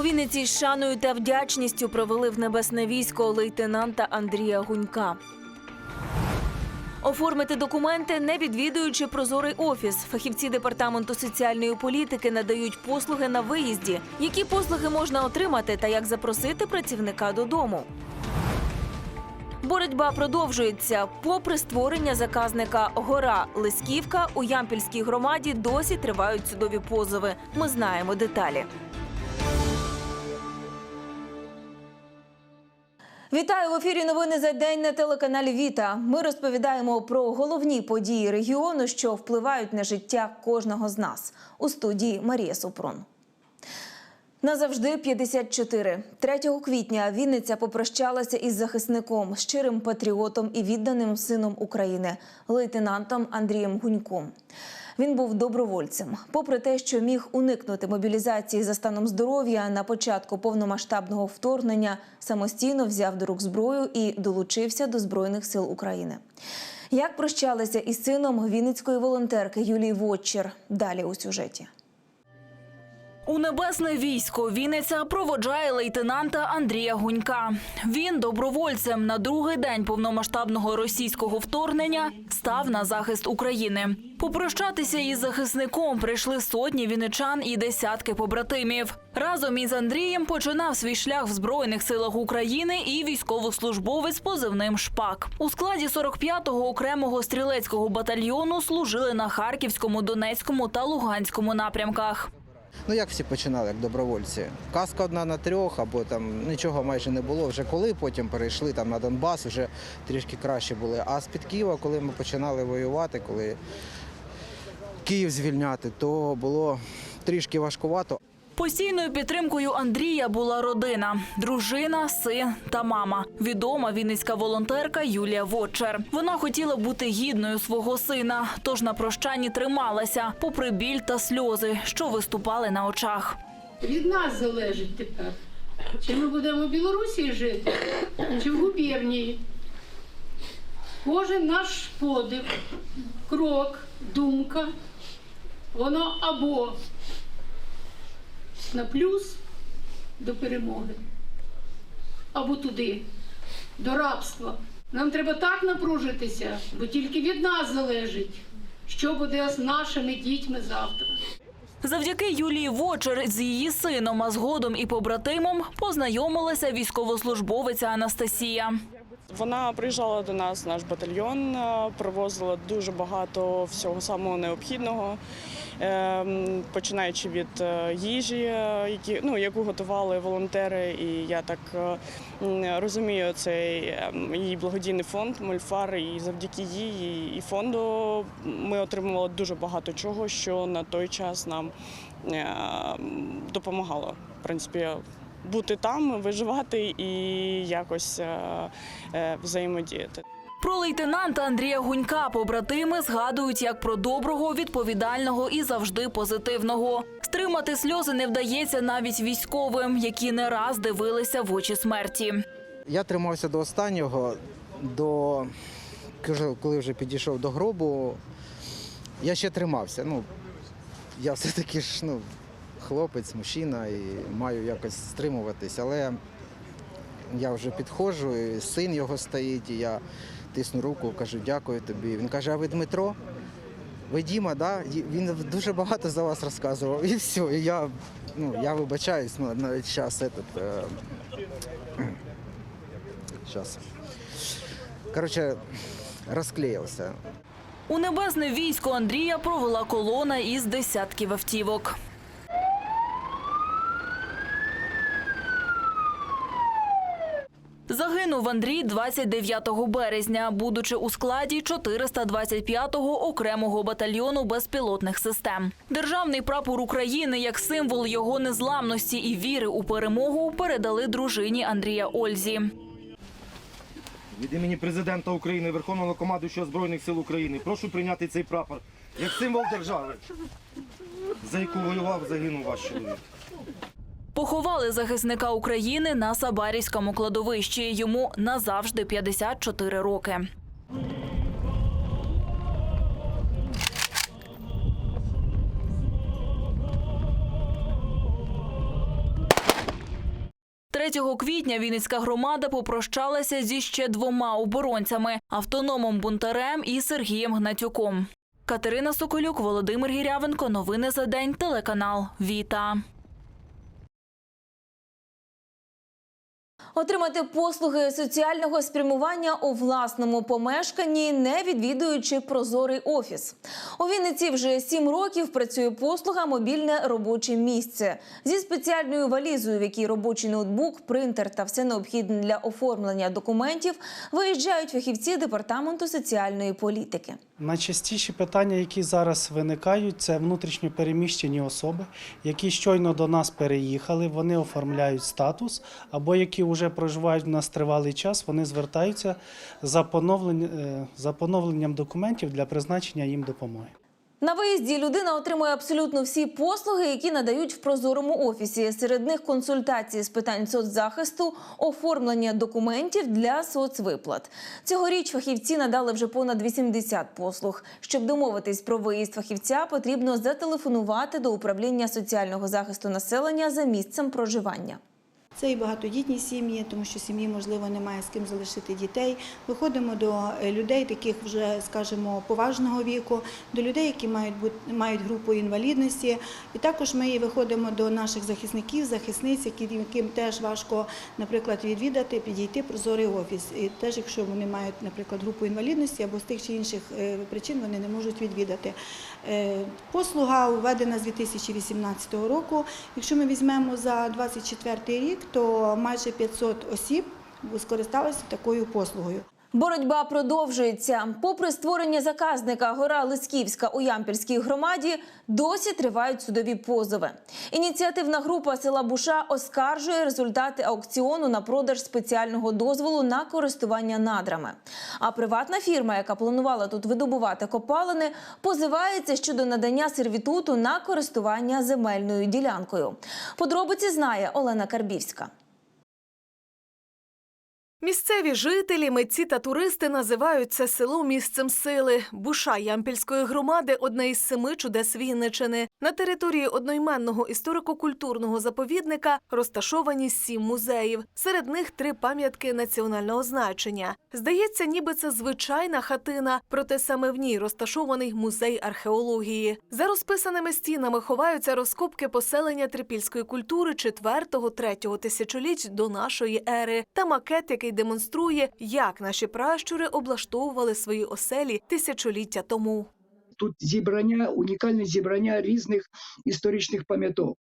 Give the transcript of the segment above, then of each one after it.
У Вінниці з шаною та вдячністю провели в небесне військо лейтенанта Андрія Гунька. Оформити документи, не відвідуючи прозорий офіс. Фахівці департаменту соціальної політики надають послуги на виїзді. Які послуги можна отримати та як запросити працівника додому? Боротьба продовжується. Попри створення заказника Гора Лисківка у Ямпільській громаді досі тривають судові позови. Ми знаємо деталі. Вітаю в ефірі. Новини за день на телеканалі Віта. Ми розповідаємо про головні події регіону, що впливають на життя кожного з нас. У студії Марія Супрун. Назавжди 54. 3 квітня Вінниця попрощалася із захисником, щирим патріотом і відданим сином України, лейтенантом Андрієм Гуньком. Він був добровольцем. Попри те, що міг уникнути мобілізації за станом здоров'я на початку повномасштабного вторгнення, самостійно взяв до рук зброю і долучився до збройних сил України. Як прощалися із сином вінницької волонтерки Юлії Вотчер? Далі у сюжеті. У небесне військо Вінниця проводжає лейтенанта Андрія Гунька. Він добровольцем на другий день повномасштабного російського вторгнення став на захист України. Попрощатися із захисником прийшли сотні вінничан і десятки побратимів. Разом із Андрієм починав свій шлях в збройних силах України і військовослужбовець позивним Шпак. У складі 45-го окремого стрілецького батальйону служили на Харківському, Донецькому та Луганському напрямках. Ну як всі починали, як добровольці. Казка одна на трьох, або там нічого майже не було. Вже коли потім перейшли там на Донбас, вже трішки краще були. А з-під Києва, коли ми починали воювати, коли Київ звільняти, то було трішки важкувато. Постійною підтримкою Андрія була родина: дружина, син та мама. Відома вінницька волонтерка Юлія Вотчер. Вона хотіла бути гідною свого сина, тож на прощанні трималася, попри біль та сльози, що виступали на очах. Від нас залежить тепер. Чи ми будемо в Білорусі жити, чи в губернії. Кожен наш подих, крок, думка, воно або на плюс до перемоги, або туди, до рабства. Нам треба так напружитися, бо тільки від нас залежить, що буде з нашими дітьми завтра. Завдяки Юлії Вочер з її сином, а згодом і побратимом познайомилася військовослужбовиця Анастасія. Вона приїжджала до нас, наш батальйон, е, привозила дуже багато всього самого необхідного, починаючи від е, їжі, е, які, ну, яку готували волонтери. І я так е, розумію, цей ем, її благодійний фонд Мольфар, і завдяки їй і фонду ми отримували дуже багато чого, що на той час нам е, допомагало. В принципі, бути там, виживати і якось взаємодіяти. Про лейтенанта Андрія Гунька побратими згадують як про доброго, відповідального і завжди позитивного. Стримати сльози не вдається навіть військовим, які не раз дивилися в очі смерті. Я тримався до останнього, до коли вже підійшов до гробу, я ще тримався. Ну, я все-таки ж ну, хлопець, мужчина і маю якось стримуватись, але я вже підходжу, і син його стоїть, і я тисну руку, кажу, дякую тобі. Він каже, а ви Дмитро? Ви Діма, да? Він дуже багато за вас розказував. І все. І я, ну, я вибачаюсь, ну, навіть зараз этот, е, Сейчас. Короче, розклеївся. У небесне військо Андрія провела колона із десятків автівок. Загинув Андрій 29 березня, будучи у складі 425-го окремого батальйону безпілотних систем. Державний прапор України як символ його незламності і віри у перемогу передали дружині Андрія Ользі. Від імені президента України, Верховного командуючого Збройних сил України, прошу прийняти цей прапор як символ держави, за яку воював, загинув ваш чоловік. Поховали захисника України на Сабарівському кладовищі. Йому назавжди 54 роки. 3 квітня Вінницька громада попрощалася зі ще двома оборонцями автономом бунтарем і Сергієм Гнатюком. Катерина Соколюк, Володимир Гірявенко. Новини за день. Телеканал Віта. Отримати послуги соціального спрямування у власному помешканні, не відвідуючи прозорий офіс. У Вінниці вже сім років працює послуга мобільне робоче місце зі спеціальною валізою, в якій робочий ноутбук, принтер та все необхідне для оформлення документів виїжджають фахівці департаменту соціальної політики. Найчастіші питання, які зараз виникають, це внутрішньо переміщені особи, які щойно до нас переїхали, вони оформляють статус, або які вже проживають в нас тривалий час, вони звертаються за, поновлення, е, за поновленням документів для призначення їм допомоги. На виїзді людина отримує абсолютно всі послуги, які надають в прозорому офісі. Серед них консультації з питань соцзахисту, оформлення документів для соцвиплат. Цьогоріч фахівці надали вже понад 80 послуг. Щоб домовитись про виїзд фахівця, потрібно зателефонувати до управління соціального захисту населення за місцем проживання. Це і багатодітні сім'ї, тому що сім'ї, можливо, немає з ким залишити дітей. Виходимо до е, людей, таких вже, скажімо, поважного віку, до людей, які мають мають групу інвалідності. І також ми виходимо до наших захисників, захисниць, яким теж важко, наприклад, відвідати, підійти прозорий офіс. І теж, якщо вони мають, наприклад, групу інвалідності або з тих чи інших е, причин вони не можуть відвідати. Е, Послуга введена з 2018 року. Якщо ми візьмемо за 2024 рік, то майже 500 осіб скористалися такою послугою. Боротьба продовжується. Попри створення заказника гора Лисківська у Ямпільській громаді, досі тривають судові позови. Ініціативна група села Буша оскаржує результати аукціону на продаж спеціального дозволу на користування надрами. А приватна фірма, яка планувала тут видобувати копалини, позивається щодо надання сервітуту на користування земельною ділянкою. Подробиці знає Олена Карбівська. Місцеві жителі, митці та туристи називають це село місцем сили. Буша Ямпільської громади одне із семи чудес Вінничини. На території одноіменного історико-культурного заповідника розташовані сім музеїв. Серед них три пам'ятки національного значення. Здається, ніби це звичайна хатина, проте саме в ній розташований музей археології. За розписаними стінами ховаються розкопки поселення трипільської культури 4-3 тисячоліть до нашої ери та макет, який демонструє, як наші пращури облаштовували свої оселі тисячоліття тому. тут зібрання, унікальне зібрання різних історичних пам'яток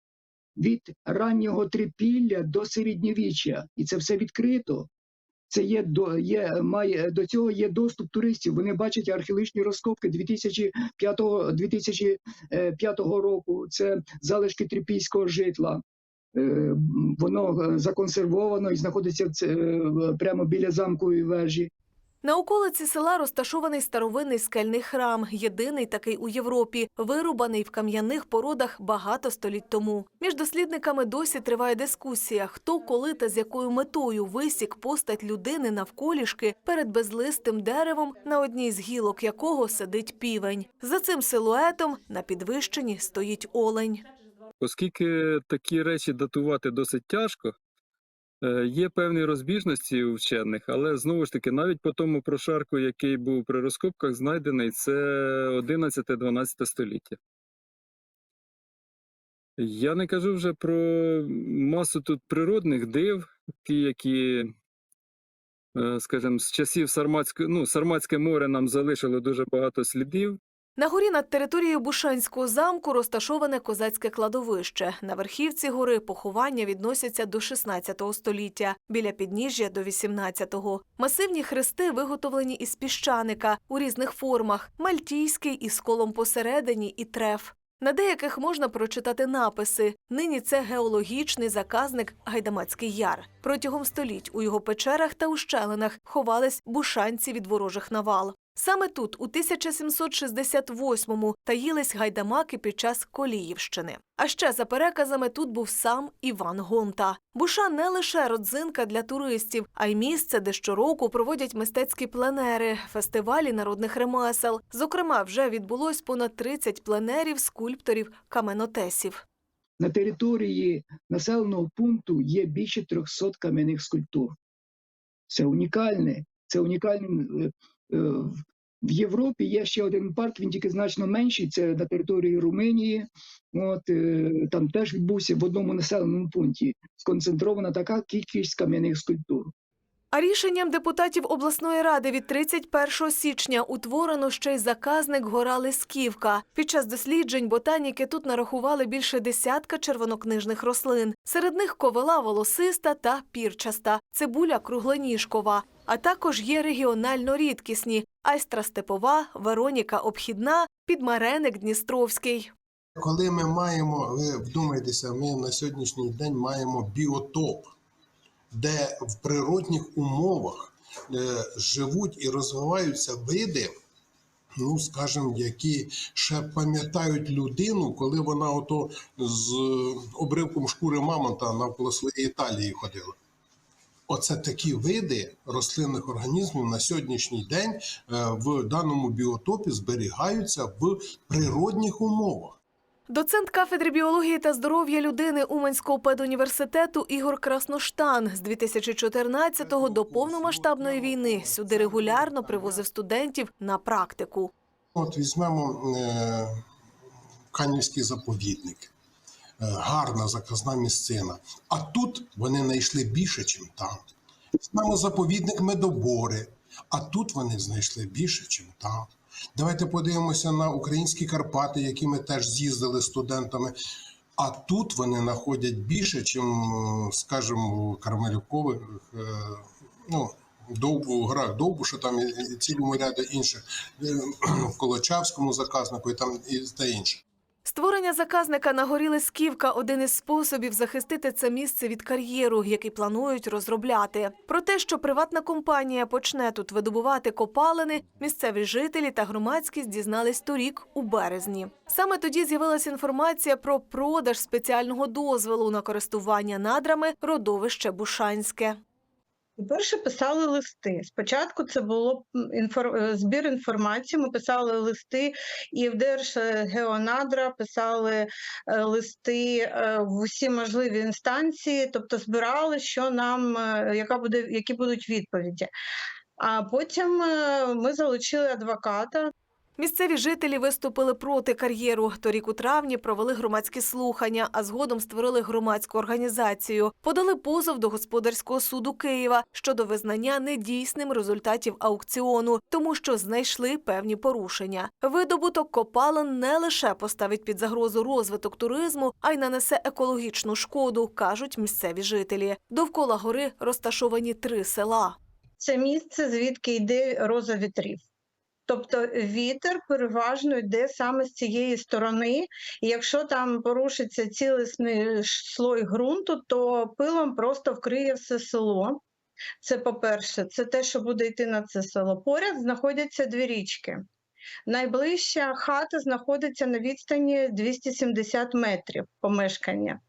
від раннього трипілля до середньовіччя, і це все відкрито. Це є до є має до цього є доступ туристів. Вони бачать археологічні розкопки 2005, 2005 року. Це залишки трипільського житла. Е, Воно е, законсервовано і знаходиться е, прямо біля замкової вежі. На околиці села розташований старовинний скельний храм, єдиний такий у Європі, вирубаний в кам'яних породах багато століть тому. Між дослідниками досі триває дискусія, хто, коли та з якою метою висік постать людини навколішки перед безлистим деревом, на одній з гілок якого сидить півень. За цим силуетом на підвищенні стоїть олень. Оскільки такі речі датувати досить тяжко, е, є певні розбіжності у вчених, але знову ж таки, навіть по тому прошарку, який був при розкопках знайдений, це 11-12 століття. Я не кажу вже про масу тут природних див, ті, які, е, скажімо, з часів Сарматського, ну, Сарматське море нам залишило дуже багато слідів. На горі над територією Бушанського замку розташоване козацьке кладовище. На верхівці гори поховання відносяться до 16 століття, біля підніжжя до 18-го. Масивні хрести виготовлені із піщаника у різних формах: мальтійський із колом посередині і треф. На деяких можна прочитати написи. Нині це геологічний заказник Гайдамацький яр. Протягом століть у його печерах та ущелинах ховались бушанці від ворожих навал. Саме тут, у 1768-му, таїлись гайдамаки під час Коліївщини. А ще за переказами тут був сам Іван Гонта. Буша не лише родзинка для туристів, а й місце, де щороку проводять мистецькі пленери, фестивалі народних ремесел. Зокрема, вже відбулось понад 30 пленерів скульпторів каменотесів. на території населеного пункту є більше 300 кам'яних скульптур. Це унікальне. Це унікальне. Е, в- В Європі є ще один парк, він тільки значно менший. Це на території Румунії. От е, там теж відбувся в одному населеному пункті сконцентрована така кількість кам'яних скульптур. А рішенням депутатів обласної ради від 31 січня утворено ще й заказник гора Лисківка. Під час досліджень ботаніки тут нарахували більше десятка червонокнижних рослин. Серед них ковила волосиста та пірчаста, цибуля кругленіжкова. А також є регіонально рідкісні айстра степова, Вероніка обхідна, підмареник Дністровський. Коли ми маємо, ви вдумайтеся, ми на сьогоднішній день маємо біотоп, де в природних умовах е, живуть і розвиваються види, ну скажімо, які ще пам'ятають людину, коли вона ото з обривком шкури мамонта навколо своєї Італії ходила. Оце такі види рослинних організмів на сьогоднішній день е, в даному біотопі зберігаються в природних умовах. Доцент кафедри біології та здоров'я людини Уманського педуніверситету Ігор Красноштан з 2014-го до повномасштабної війни сюди регулярно привозив студентів на практику. От візьмемо е, Канівський заповідник. Е, гарна заказна місцина. А тут вони знайшли більше, ніж там. Візьмемо заповідник Медобори, а тут вони знайшли більше, ніж там. Давайте подивимося на українські Карпати, які ми теж з'їздили студентами. А тут вони знаходять більше, ніж, скажімо, в Кармелюкових, е, ну, Довбу, в грах довбу, що там і, цілому ряду інших, е, в Колочавському заказнику і там і та інше. Створення заказника на горі Лисківка – один із способів захистити це місце від кар'єру, який планують розробляти. Про те, що приватна компанія почне тут видобувати копалини, місцеві жителі та громадськість дізнались торік у березні. Саме тоді з'явилася інформація про продаж спеціального дозволу на користування надрами родовище Бушанське. Перше писали листи. Спочатку це було інфор... е, збір інформації. Ми писали листи і в Держгеонадра писали е, листи е, в усі можливі інстанції, тобто збирали, що нам яка буде, які будуть відповіді. А потім ми залучили адвоката. Місцеві жителі виступили проти кар'єру. Торік у травні провели громадські слухання, а згодом створили громадську організацію. Подали позов до господарського суду Києва щодо визнання недійсним результатів аукціону, тому що знайшли певні порушення. Видобуток копалин не лише поставить під загрозу розвиток туризму, а й нанесе екологічну шкоду, кажуть місцеві жителі. Довкола гори розташовані три села. Це місце, звідки йде роза вітрів. Тобто вітер переважно йде саме з цієї сторони, і якщо там порушиться цілісний слой ґрунту, то пилом просто вкриє все село. Це по-перше, це те, що буде йти на це село. Поряд знаходяться дві річки. Найближча хата знаходиться на відстані 270 метрів помешкання.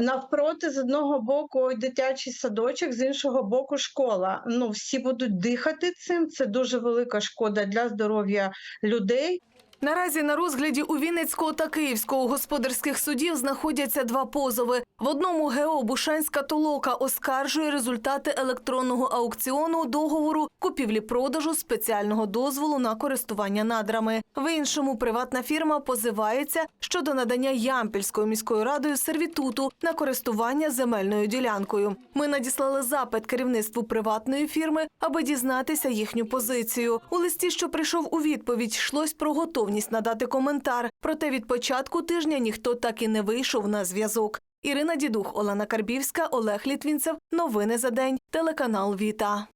Навпроти з одного боку дитячий садочок, з іншого боку школа. Ну всі будуть дихати цим. Це дуже велика шкода для здоров'я людей. Наразі на розгляді у Вінницького та Київського господарських судів знаходяться два позови. В одному ГО Бушанська толока оскаржує результати електронного аукціону договору купівлі-продажу спеціального дозволу на користування надрами. В іншому приватна фірма позивається щодо надання Ямпільською міською радою сервітуту на користування земельною ділянкою. Ми надіслали запит керівництву приватної фірми, аби дізнатися їхню позицію. У листі, що прийшов у відповідь, йшлось про готовність надати коментар. Проте від початку тижня ніхто так і не вийшов на зв'язок. Ірина Дідух, Олена Карбівська, Олег Літвінцев. Новини за день. Телеканал Віта.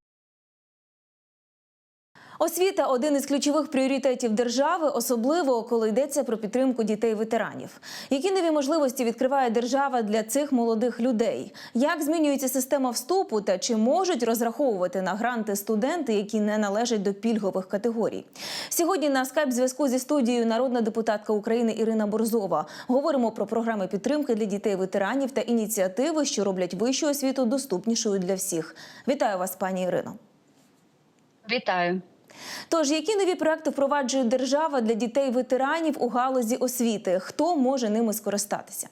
Освіта один із ключових пріоритетів держави, особливо коли йдеться про підтримку дітей-ветеранів. Які нові можливості відкриває держава для цих молодих людей? Як змінюється система вступу та чи можуть розраховувати на гранти студенти, які не належать до пільгових категорій? Сьогодні на скайп зв'язку зі студією народна депутатка України Ірина Борзова говоримо про програми підтримки для дітей-ветеранів та ініціативи, що роблять вищу освіту доступнішою для всіх. Вітаю вас, пані Ірино. Вітаю. Тож, які нові проекти впроваджує держава для дітей-ветеранів у галузі освіти? Хто може ними скористатися?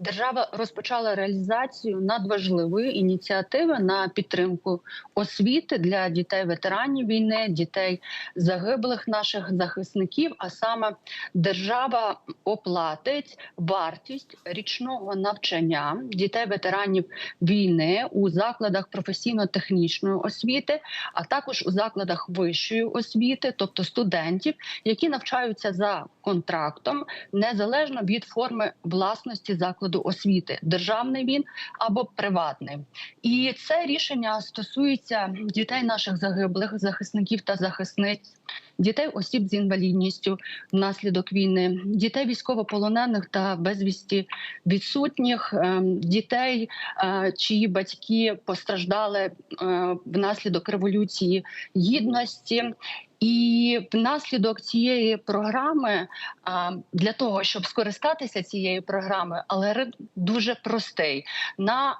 Держава розпочала реалізацію надважливої ініціативи на підтримку освіти для дітей ветеранів війни, дітей загиблих наших захисників. А саме держава оплатить вартість річного навчання дітей ветеранів війни у закладах професійно-технічної освіти, а також у закладах вищої освіти, тобто студентів, які навчаються за контрактом незалежно від форми власності закладу освіти, державний він або приватний. І це рішення стосується дітей наших загиблих захисників та захисниць, дітей осіб з інвалідністю внаслідок війни, дітей військовополонених та безвісті відсутніх, ем, дітей, е, чиї батьки постраждали е, внаслідок революції гідності. І внаслідок цієї програми для того, щоб скористатися цією програмою, але дуже простий. На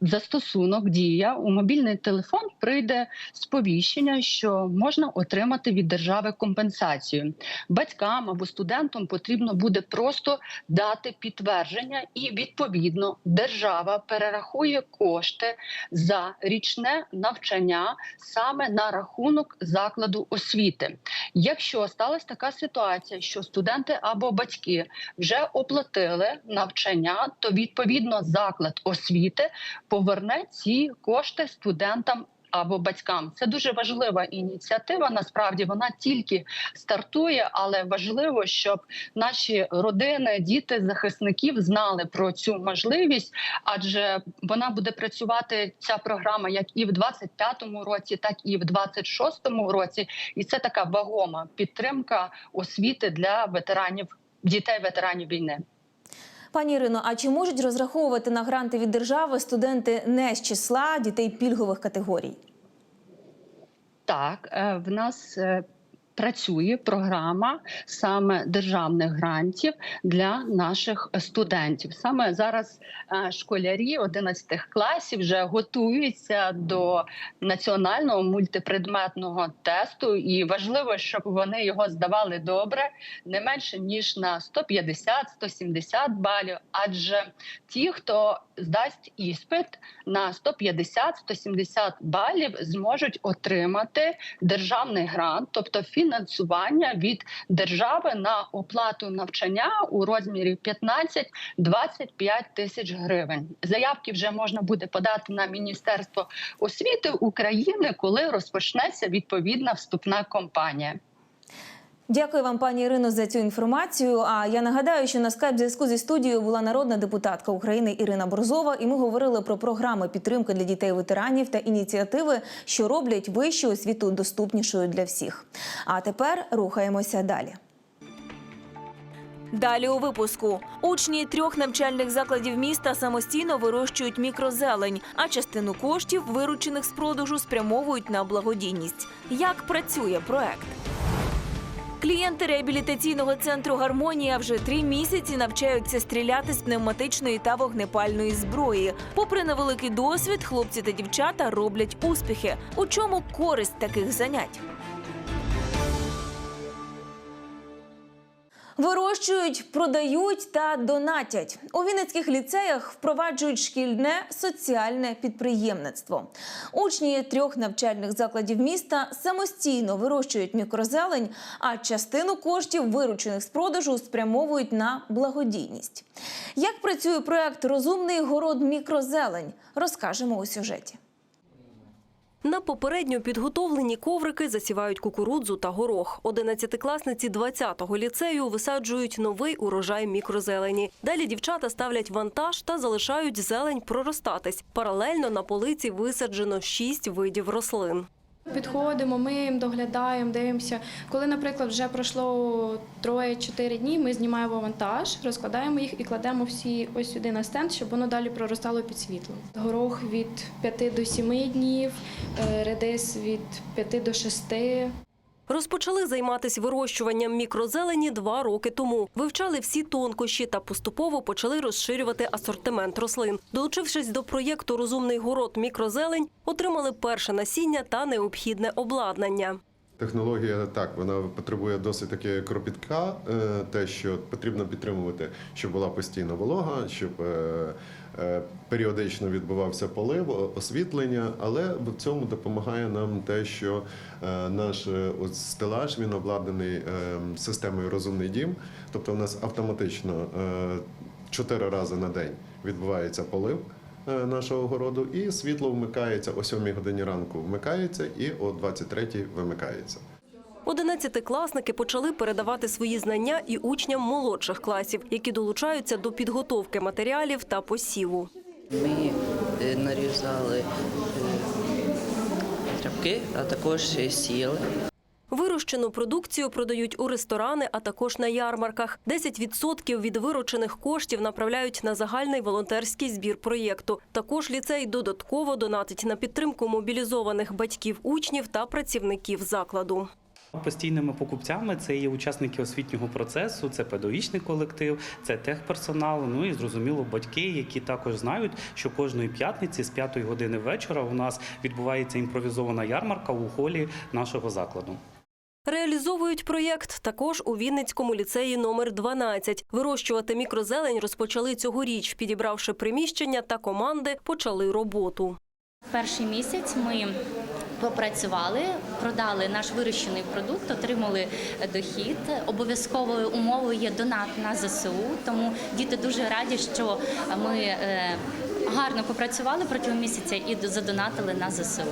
застосунок дія у мобільний телефон прийде сповіщення, що можна отримати від держави компенсацію. Батькам або студентам потрібно буде просто дати підтвердження, і відповідно держава перерахує кошти за річне навчання саме на рахунок закладу освіти. Якщо сталася така ситуація, що студенти або батьки вже оплатили навчання, то відповідно заклад освіти поверне ці кошти студентам. Або батькам це дуже важлива ініціатива. Насправді вона тільки стартує, але важливо, щоб наші родини, діти захисників знали про цю можливість, адже вона буде працювати ця програма як і в 25-му році, так і в 26-му році. І це така вагома підтримка освіти для ветеранів, дітей ветеранів війни. Пані Ірино, а чи можуть розраховувати на гранти від держави студенти не з числа дітей пільгових категорій? Так, е, в нас е, працює програма саме державних грантів для наших студентів. Саме зараз е, школярі 11 класів вже готуються до національного мультипредметного тесту, і важливо, щоб вони його здавали добре, не менше ніж на 150-170 балів. Адже ті, хто здасть іспит на 150-170 балів, зможуть отримати державний грант, тобто фінансування від держави на оплату навчання у розмірі 15-25 тисяч гривень. Заявки вже можна буде подати на Міністерство освіти України, коли розпочнеться відповідна вступна кампанія. Дякую вам, пані Ірино, за цю інформацію. А я нагадаю, що на скайп зв'язку зі студією була народна депутатка України Ірина Борзова, і ми говорили про програми підтримки для дітей ветеранів та ініціативи, що роблять вищу освіту доступнішою для всіх. А тепер рухаємося далі. Далі у випуску учні трьох навчальних закладів міста самостійно вирощують мікрозелень, а частину коштів, виручених з продажу, спрямовують на благодійність. Як працює проект? Клієнти реабілітаційного центру Гармонія вже три місяці навчаються стріляти з пневматичної та вогнепальної зброї. Попри невеликий досвід, хлопці та дівчата роблять успіхи. У чому користь таких занять? Вирощують, продають та донатять. У Вінницьких ліцеях впроваджують шкільне соціальне підприємництво. Учні трьох навчальних закладів міста самостійно вирощують мікрозелень, а частину коштів, виручених з продажу, спрямовують на благодійність. Як працює проект Розумний город мікрозелень, розкажемо у сюжеті. На попередньо підготовлені коврики засівають кукурудзу та горох. Одинадцятикласниці 20-го ліцею висаджують новий урожай мікрозелені. Далі дівчата ставлять вантаж та залишають зелень проростатись. Паралельно на полиці висаджено шість видів рослин. Підходимо, ми їм доглядаємо, дивимося. Коли, наприклад, вже пройшло троє-чотири дні, ми знімаємо вантаж, розкладаємо їх і кладемо всі ось сюди на стенд, щоб воно далі проростало під світлом. Горох від 5 до 7 днів, е, редис від 5 до 6. Розпочали займатися вирощуванням мікрозелені два роки тому. Вивчали всі тонкощі та поступово почали розширювати асортимент рослин. Долучившись до проєкту Розумний город мікрозелень, отримали перше насіння та необхідне обладнання. Технологія так, вона потребує досить таки кропітка, е, те, що потрібно підтримувати, щоб була постійна волога, щоб е, е, періодично відбувався полив, освітлення. Але в цьому допомагає нам те, що наш стелаж він обладнаний системою розумний дім, тобто у нас автоматично чотири рази на день відбувається полив нашого городу, і світло вмикається о 7 годині ранку. Вмикається і о 23 вимикається. Одинадцятикласники почали передавати свої знання і учням молодших класів, які долучаються до підготовки матеріалів та посіву. Ми е, нарізали е, тряпки, а також е, сіяли. Вирощену продукцію продають у ресторани, а також на ярмарках. 10% від виручених коштів направляють на загальний волонтерський збір проєкту. Також ліцей додатково донатить на підтримку мобілізованих батьків учнів та працівників закладу. Постійними покупцями це є учасники освітнього процесу, це педагогічний колектив, це техперсонал. Ну і зрозуміло, батьки, які також знають, що кожної п'ятниці з 5 години вечора у нас відбувається імпровізована ярмарка у холі нашого закладу. Реалізовують проєкт також у Вінницькому ліцеї номер 12. Вирощувати мікрозелень розпочали цьогоріч, підібравши приміщення та команди, почали роботу. Перший місяць ми попрацювали, продали наш вирощений продукт, отримали дохід. Обов'язковою умовою є донат на ЗСУ, тому діти дуже раді, що ми е, гарно попрацювали протягом місяця і задонатили на ЗСУ.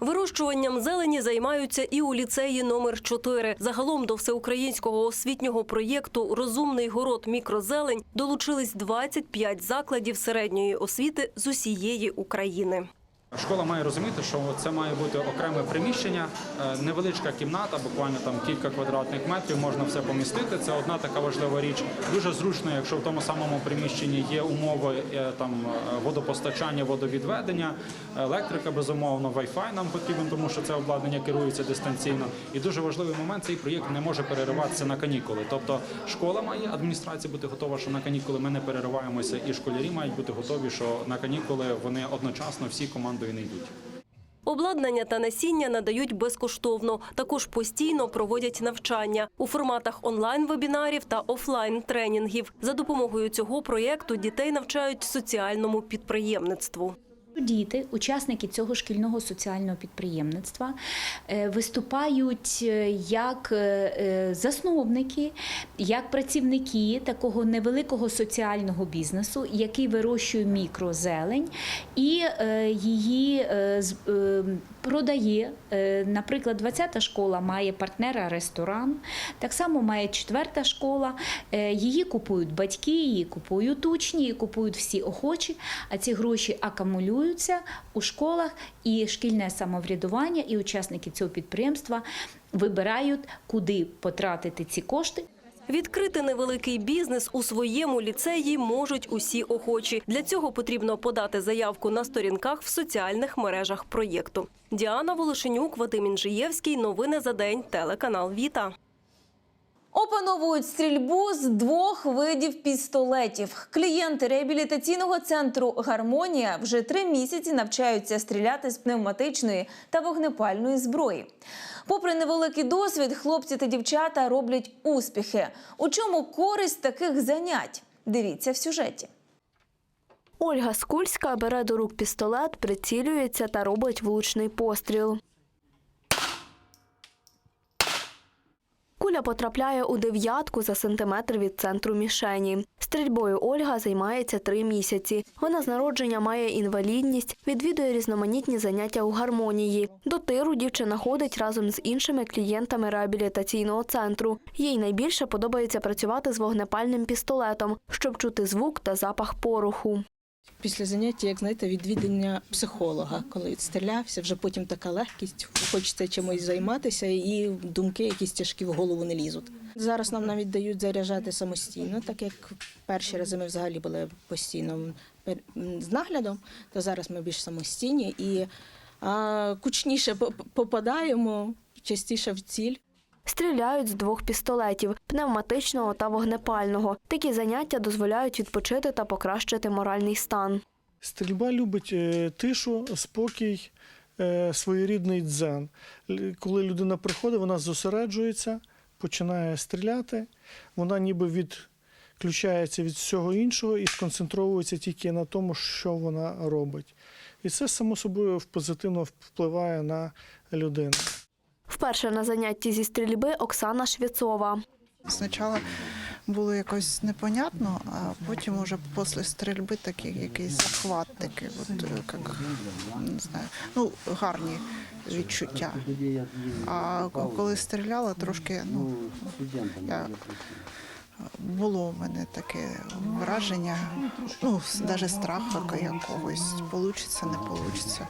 Вирощуванням зелені займаються і у ліцеї номер 4. Загалом до всеукраїнського освітнього проєкту Розумний город мікрозелень долучились 25 закладів середньої освіти з усієї України. Школа має розуміти, що це має бути окреме приміщення, е, невеличка кімната, буквально там кілька квадратних метрів, можна все помістити. Це одна така важлива річ. Дуже зручно, якщо в тому самому приміщенні є умови е, там е, водопостачання, водовідведення, електрика, безумовно, Wi-Fi нам потрібен, тому що це обладнання керується дистанційно. І дуже важливий момент цей проєкт не може перериватися на канікули. Тобто школа має адміністрація бути готова, що на канікули ми не перериваємося, і школярі мають бути готові, що на канікули вони одночасно всі командою не йдуть. Обладнання та насіння надають безкоштовно. Також постійно проводять навчання у форматах онлайн-вебінарів та офлайн-тренінгів. За допомогою цього проєкту дітей навчають соціальному підприємництву. Діти, учасники цього шкільного соціального підприємництва, е, виступають е, як е, засновники, як працівники такого невеликого соціального бізнесу, який вирощує мікрозелень і її е, з- е, продає. Е, Наприклад, 20-та школа має партнера ресторан, так само має 4-та школа. Е, Її купують батьки, її купують учні, її купують всі охочі, а ці гроші акумулюються у школах, і шкільне самоврядування, і учасники цього підприємства вибирають, куди потратити ці кошти. Відкрити невеликий бізнес у своєму ліцеї можуть усі охочі. Для цього потрібно подати заявку на сторінках в соціальних мережах проєкту. Діана Волошенюк, Вадим Інжиєвський. Новини за день. Телеканал Віта. Опановують стрільбу з двох видів пістолетів. Клієнти реабілітаційного центру Гармонія вже три місяці навчаються стріляти з пневматичної та вогнепальної зброї. Попри невеликий досвід, хлопці та дівчата роблять успіхи. У чому користь таких занять? Дивіться в сюжеті. Ольга Скульська бере до рук пістолет, прицілюється та робить влучний постріл. Куля потрапляє у дев'ятку за сантиметр від центру мішені. Стрільбою Ольга займається три місяці. Вона з народження має інвалідність, відвідує різноманітні заняття у гармонії. До тиру дівчина ходить разом з іншими клієнтами реабілітаційного центру. Їй найбільше подобається працювати з вогнепальним пістолетом, щоб чути звук та запах пороху. Після заняття, як знаєте, відвідання психолога, коли стрілявся, вже потім така легкість, хочеться чимось займатися, і думки якісь тяжкі в голову не лізуть. Зараз нам навіть дають заряджати самостійно, так як перші рази ми взагалі були постійно з наглядом, то зараз ми більш самостійні і а, кучніше попадаємо, частіше в ціль. Стріляють з двох пістолетів пневматичного та вогнепального. Такі заняття дозволяють відпочити та покращити моральний стан. Стрільба любить е, тишу, спокій, е, своєрідний дзен. Коли людина приходить, вона зосереджується, починає стріляти, вона ніби відключається від всього іншого і сконцентровується тільки на тому, що вона робить. І це само собою позитивно впливає на людину. Вперше на занятті зі стрільби Оксана Швєцова. Спочатку було якось непонятно, а потім уже після стрільби такий якийсь захват, такий, от, е, як, не знаю, ну, гарні відчуття. А коли стріляла, трошки, ну, я, було у мене таке враження, ну, навіть страху якогось, получиться, не получиться.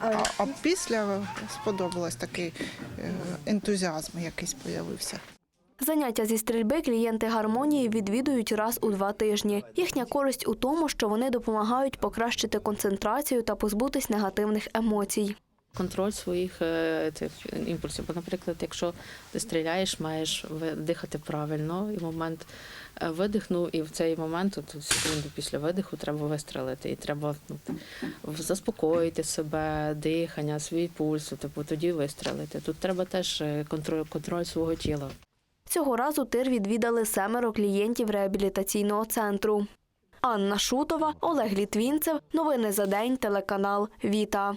А, а після сподобалось такий е, ентузіазм якийсь появився. Заняття зі стрільби клієнти гармонії відвідують раз у два тижні. Їхня користь у тому, що вони допомагають покращити концентрацію та позбутись негативних емоцій. Контроль своїх е, цих імпульсів. Бо, наприклад, якщо ти стріляєш, маєш дихати правильно, і момент е, видихнув, і в цей момент, от секунду після видиху, треба вистрелити. І треба ну, заспокоїти себе, дихання, свій пульс, типу тоді вистрелити. Тут треба теж е, контроль, контроль свого тіла. Цього разу тир відвідали семеро клієнтів реабілітаційного центру. Анна Шутова, Олег Літвінцев. Новини за день. Телеканал Віта.